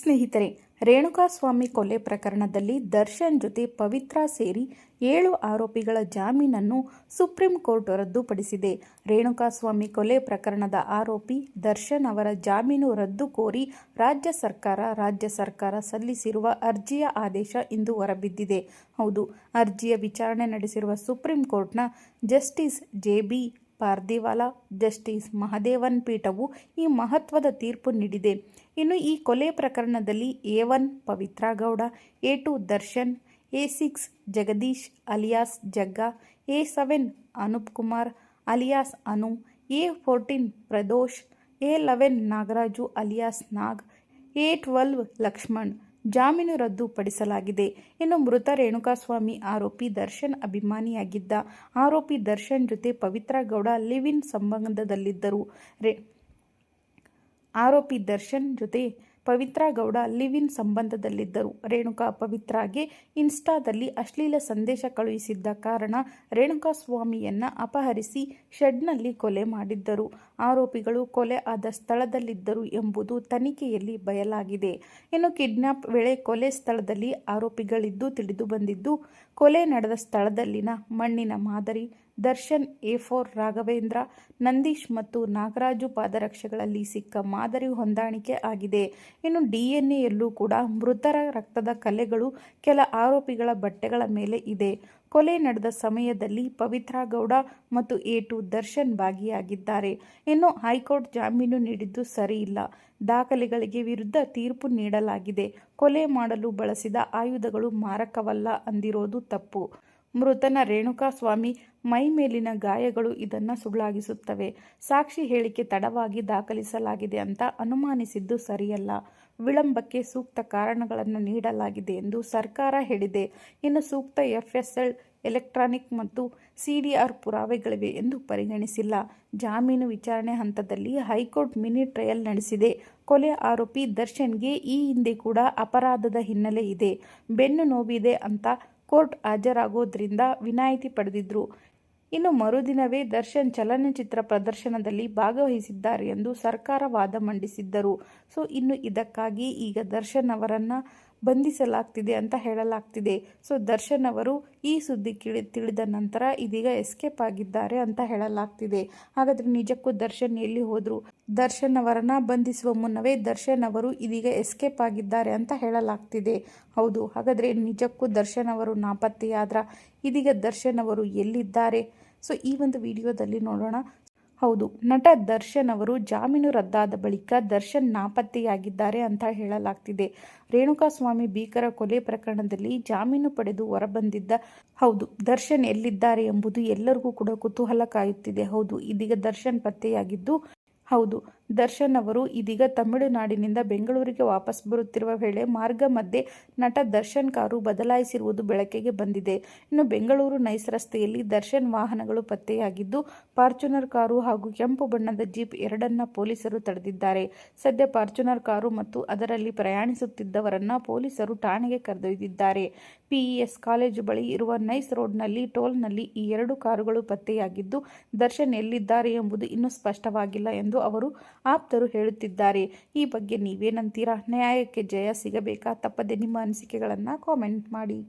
ಸ್ನೇಹಿತರೆ, ರೇಣುಕಾಸ್ವಾಮಿ ಕೊಲೆ ಪ್ರಕರಣದಲ್ಲಿ ದರ್ಶನ್ ಜೊತೆ ಪವಿತ್ರ ಸೇರಿ ಏಳು ಆರೋಪಿಗಳ ಜಾಮೀನನ್ನು ಸುಪ್ರೀಂ ಕೋರ್ಟ್ ರದ್ದುಪಡಿಸಿದೆ. ರೇಣುಕಾಸ್ವಾಮಿ ಕೊಲೆ ಪ್ರಕರಣದ ಆರೋಪಿ ದರ್ಶನ್ ಅವರ ಜಾಮೀನು ರದ್ದು ಕೋರಿ ರಾಜ್ಯ ಸರ್ಕಾರ ರಾಜ್ಯ ಸರ್ಕಾರ ಸಲ್ಲಿಸಿರುವ ಅರ್ಜಿಯ ಆದೇಶ ಇಂದು ಹೊರಬಿದ್ದಿದೆ. ಹೌದು, ಅರ್ಜಿಯ ವಿಚಾರಣೆ ನಡೆಸಿರುವ ಸುಪ್ರೀಂ ಕೋರ್ಟ್ನ justice J B Pardiwala, justice Mahadevan ಪೀಠವು ಈ ಮಹತ್ವದ ತೀರ್ಪು ನೀಡಿದೆ. ಇನ್ನು ಈ ಕೊಲೆ ಪ್ರಕರಣದಲ್ಲಿ A one Pavithra Gowda A two Darshan, A six Jagadish alias Jagga, A seven Anoop Kumar alias Anu, A fourteen Pradosh, A eleven Nagaraju alias Nag, A twelve Lakshman ಜಾಮೀನು ರದ್ದುಪಡಿಸಲಾಗಿದೆ ಇನ್ನು ಮೃತ ರೇಣುಕಾಸ್ವಾಮಿ ಆರೋಪಿ ದರ್ಶನ್ ಅಭಿಮಾನಿಯಾಗಿದ್ದ. ಆರೋಪಿ ದರ್ಶನ್ ಜೊತೆ ಪವಿತ್ರ ಗೌಡ ಲಿವ್ ಇನ್ ಸಂಬಂಧದಲ್ಲಿದ್ದರು. ರೇ ಆರೋಪಿ ದರ್ಶನ್ ಜೊತೆ ಪವಿತ್ರ ಗೌಡ ಲಿವ್ ಇನ್ ಸಂಬಂಧದಲ್ಲಿದ್ದರು. ರೇಣುಕಾ ಪವಿತ್ರಾಗೆ ಇನ್ಸ್ಟಾದಲ್ಲಿ ಅಶ್ಲೀಲ ಸಂದೇಶ ಕಳುಹಿಸಿದ್ದ ಕಾರಣ ರೇಣುಕಾ ಸ್ವಾಮಿಯನ್ನು ಅಪಹರಿಸಿ ಶೆಡ್ನಲ್ಲಿ ಕೊಲೆ ಮಾಡಿದ್ದರು. ಆರೋಪಿಗಳು ಕೊಲೆ ಆದ ಸ್ಥಳದಲ್ಲಿದ್ದರು ಎಂಬುದು ತನಿಖೆಯಲ್ಲಿ ಬಯಲಾಗಿದೆ. ಇನ್ನು ಕಿಡ್ನಾಪ್ ವೇಳೆ ಕೊಲೆ ಸ್ಥಳದಲ್ಲಿ ಆರೋಪಿಗಳಿದ್ದು ತಿಳಿದು ಬಂದಿದ್ದು, ಕೊಲೆ ನಡೆದ ಸ್ಥಳದಲ್ಲಿನ ಮಣ್ಣಿನ ಮಾದರಿ ದರ್ಶನ್, ಎ ಫೋರ್ ರಾಘವೇಂದ್ರ, ನಂದೀಶ್ ಮತ್ತು ನಾಗರಾಜು ಪಾದರಕ್ಷೆಗಳಲ್ಲಿ ಸಿಕ್ಕ ಮಾದರಿ ಹೊಂದಾಣಿಕೆ ಆಗಿದೆ. ಇನ್ನು ಡಿಎನ್ಎಯಲ್ಲೂ ಕೂಡ ಮೃತರ ರಕ್ತದ ಕಲೆಗಳು ಕೆಲ ಆರೋಪಿಗಳ ಬಟ್ಟೆಗಳ ಮೇಲೆ ಇದೆ. ಕೊಲೆ ನಡೆದ ಸಮಯದಲ್ಲಿ ಪವಿತ್ರ ಗೌಡ ಮತ್ತು ಎ ಟು ದರ್ಶನ್ ಭಾಗಿಯಾಗಿದ್ದಾರೆ. ಇನ್ನು ಹೈಕೋರ್ಟ್ ಜಾಮೀನು ನೀಡಿದ್ದು ಸರಿಯಿಲ್ಲ ದಾಖಲೆಗಳಿಗೆ ವಿರುದ್ಧ ತೀರ್ಪು ನೀಡಲಾಗಿದೆ. ಕೊಲೆ ಮಾಡಲು ಬಳಸಿದ ಆಯುಧಗಳು ಮಾರಕವಲ್ಲ ಅಂದಿರೋದು ತಪ್ಪು. ಮೃತನ ರೇಣುಕಾಸ್ವಾಮಿ ಮೈ ಮೇಲಿನ ಗಾಯಗಳು ಇದನ್ನು ಸುಳ್ಳಾಗಿಸುತ್ತವೆ. ಸಾಕ್ಷಿ ಹೇಳಿಕೆ ತಡವಾಗಿ ದಾಖಲಿಸಲಾಗಿದೆ ಅಂತ ಅನುಮಾನಿಸಿದ್ದು ಸರಿಯಲ್ಲ. ವಿಳಂಬಕ್ಕೆ ಸೂಕ್ತ ಕಾರಣಗಳನ್ನು ನೀಡಲಾಗಿದೆ ಎಂದು ಸರ್ಕಾರ ಹೇಳಿದೆ. ಇನ್ನು ಸೂಕ್ತ ಎಫ್ಎಸ್ಎಲ್, ಎಲೆಕ್ಟ್ರಾನಿಕ್ ಮತ್ತು ಸಿಡಿಆರ್ ಪುರಾವೆಗಳಿವೆ ಎಂದು ಪರಿಗಣಿಸಿಲ್ಲ. ಜಾಮೀನು ವಿಚಾರಣೆ ಹಂತದಲ್ಲಿ ಹೈಕೋರ್ಟ್ ಮಿನಿ ಟ್ರಯಲ್ ನಡೆಸಿದೆ. ಕೊಲೆ ಆರೋಪಿ ದರ್ಶನ್ಗೆ ಈ ಹಿಂದೆ ಕೂಡ ಅಪರಾಧದ ಹಿನ್ನೆಲೆ ಇದೆ. ಬೆನ್ನು ನೋವಿದೆ ಅಂತ ಕೋರ್ಟ್ ಹಾಜರಾಗೋದ್ರಿಂದ ವಿನಾಯಿತಿ ಪಡೆದಿದ್ರು. ಇನ್ನು ಮರುದಿನವೇ ದರ್ಶನ್ ಚಲನಚಿತ್ರ ಪ್ರದರ್ಶನದಲ್ಲಿ ಭಾಗವಹಿಸಿದ್ದಾರೆ ಎಂದು ಸರ್ಕಾರ ವಾದ ಮಂಡಿಸಿದ್ದರು. ಸೊ, ಇನ್ನು ಇದಕ್ಕಾಗಿ ಈಗ ದರ್ಶನ್ ಅವರನ್ನು ಬಂಧಿಸಲಾಗ್ತಿದೆ ಅಂತ ಹೇಳಲಾಗ್ತಿದೆ. ಸೊ, ದರ್ಶನ್ ಅವರು ಈ ಸುದ್ದಿ ಕಿಳಿ ತಿಳಿದ ನಂತರ ಇದೀಗ ಎಸ್ಕೇಪ್ ಆಗಿದ್ದಾರೆ ಅಂತ ಹೇಳಲಾಗ್ತಿದೆ. ಹಾಗಾದರೆ ನಿಜಕ್ಕೂ ದರ್ಶನ್ ಎಲ್ಲಿ ಹೋದರು? ದರ್ಶನ್ ಅವರನ್ನ ಬಂಧಿಸುವ ಮುನ್ನವೇ ದರ್ಶನ್ ಅವರು ಇದೀಗ ಎಸ್ಕೇಪ್ ಆಗಿದ್ದಾರೆ ಅಂತ ಹೇಳಲಾಗ್ತಿದೆ. ಹೌದು, ಹಾಗಾದರೆ ನಿಜಕ್ಕೂ ದರ್ಶನ್ ಅವರು ನಾಪತ್ತೆಯಾದ್ರ? ಇದೀಗ ದರ್ಶನ್ ಅವರು ಎಲ್ಲಿದ್ದಾರೆ? ಸೊ, ಈ ಒಂದು ವಿಡಿಯೋದಲ್ಲಿ ನೋಡೋಣ. ಹೌದು. ನಟ ದರ್ಶನ್ ಅವರು ಜಾಮೀನು ರದ್ದಾದ ಬಳಿಕ ದರ್ಶನ್ ನಾಪತ್ತೆಯಾಗಿದ್ದಾರೆ ಅಂತ ಹೇಳಲಾಗ್ತಿದೆ. ರೇಣುಕಾಸ್ವಾಮಿ ಭೀಕರ ಕೊಲೆ ಪ್ರಕರಣದಲ್ಲಿ ಜಾಮೀನು ಪಡೆದು ಹೊರಬಂದಿದ್ದ ಹೌದು, ದರ್ಶನ್ ಎಲ್ಲಿದ್ದಾರೆ ಎಂಬುದು ಎಲ್ಲರಿಗೂ ಕೂಡ ಕುತೂಹಲ ಕಾಯುತ್ತಿದೆ. ಹೌದು, ಇದೀಗ ದರ್ಶನ್ ಪತ್ತೆಯಾಗಿದ್ದು ಹೌದು. ದರ್ಶನ್ ಅವರು ಇದೀಗ ತಮಿಳುನಾಡಿನಿಂದ ಬೆಂಗಳೂರಿಗೆ ವಾಪಸ್ ಬರುತ್ತಿರುವ ವೇಳೆ ಮಾರ್ಗ ಮಧ್ಯೆ ನಟ ದರ್ಶನ್ ಕಾರು ಬದಲಾಯಿಸಿರುವುದು ಬೆಳಕಿಗೆ ಬಂದಿದೆ. ಇನ್ನು ಬೆಂಗಳೂರು ನೈಸ್ ರಸ್ತೆಯಲ್ಲಿ ದರ್ಶನ್ ವಾಹನಗಳು ಪತ್ತೆಯಾಗಿದ್ದು, ಫಾರ್ಚುನರ್ ಕಾರು ಹಾಗೂ ಕೆಂಪು ಬಣ್ಣದ ಜೀಪ್ ಎರಡನ್ನ ಪೊಲೀಸರು ತಡೆದಿದ್ದಾರೆ. ಸದ್ಯ ಫಾರ್ಚುನರ್ ಕಾರು ಮತ್ತು ಅದರಲ್ಲಿ ಪ್ರಯಾಣಿಸುತ್ತಿದ್ದವರನ್ನ ಪೊಲೀಸರು ಠಾಣೆಗೆ ಕರೆದೊಯ್ದಿದ್ದಾರೆ. ಪಿಇಎಸ್ ಕಾಲೇಜು ಬಳಿ ಇರುವ ನೈಸ್ ರೋಡ್ನಲ್ಲಿ, ಟೋಲ್ನಲ್ಲಿ ಈ ಎರಡು ಕಾರುಗಳು ಪತ್ತೆಯಾಗಿದ್ದು, ದರ್ಶನ್ ಎಲ್ಲಿದ್ದಾರೆ ಎಂಬುದು ಇನ್ನೂ ಸ್ಪಷ್ಟವಾಗಿಲ್ಲ ಎಂದು ಅವರು ಆಪ್ತರು ಹೇಳುತ್ತಿದ್ದಾರೆ. ಈ ಬಗ್ಗೆ ನೀವೇನಂತೀರಾ ನ್ಯಾಯಕ್ಕೆ ಜಯ ಸಿಗಬೇಕಾ? ತಪ್ಪದೆ ನಿಮ್ಮ ಅನಿಸಿಕೆಗಳನ್ನು ಕಾಮೆಂಟ್ ಮಾಡಿ.